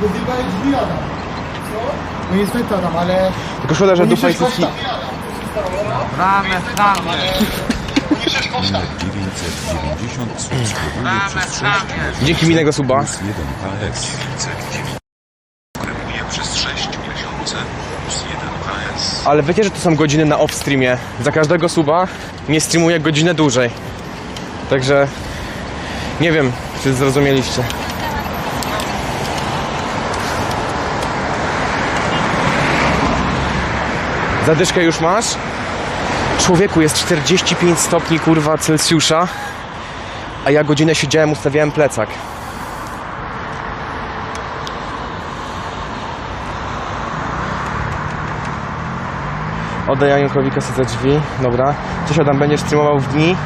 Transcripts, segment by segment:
Wyrwałeś drzwi Adam. Co? No niestety Adam, ale... Tylko szkoda, że dupa i przeszkodź cycki... tam. Ramy, ramy, Nie przeszkodź tam. 990 subskrybuje przez 6 Dzięki minego suba. plus 1 HS. 909 subskrybuje przez 6 miesiące plus 1 HS. Ale wiecie, że to są godziny na off-streamie. Za każdego suba nie streamuję godzinę dłużej. Także nie wiem, czy zrozumieliście. Zadyszkę już masz? Człowieku, jest 45 stopni kurwa Celsjusza, a ja godzinę siedziałem, ustawiałem plecak. Oddaj Jankowi kasę za drzwi, dobra. Coś Adam, będziesz streamował w dni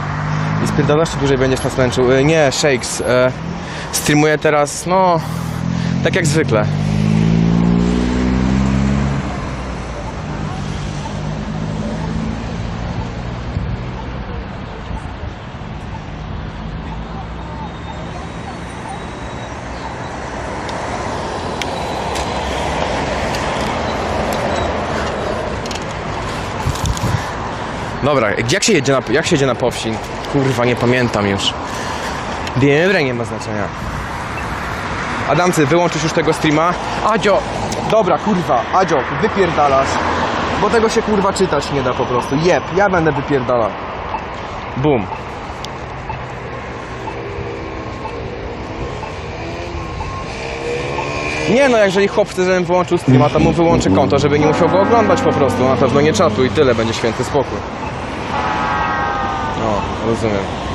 i spierdalasz, czy dłużej będziesz nas męczył? E, nie, Shakes. E, streamuję teraz, no, tak jak zwykle. Dobra, jak się jedzie na, jak się jedzie na powsi? Kurwa, nie pamiętam już. Dobra, nie ma znaczenia. Adamcy, wyłączysz już tego streama? Adzio! Dobra, kurwa, Adzio, wypierdalasz. Bo tego się kurwa czytać nie da po prostu. Jeb, ja będę wypierdalał. Bum. Nie no, jeżeli chłop chce, żebym wyłączył streama, to mu wyłączę konto, żeby nie musiał go oglądać po prostu. Na pewno nie czatu i tyle, będzie święty spokój. No, rozumiem.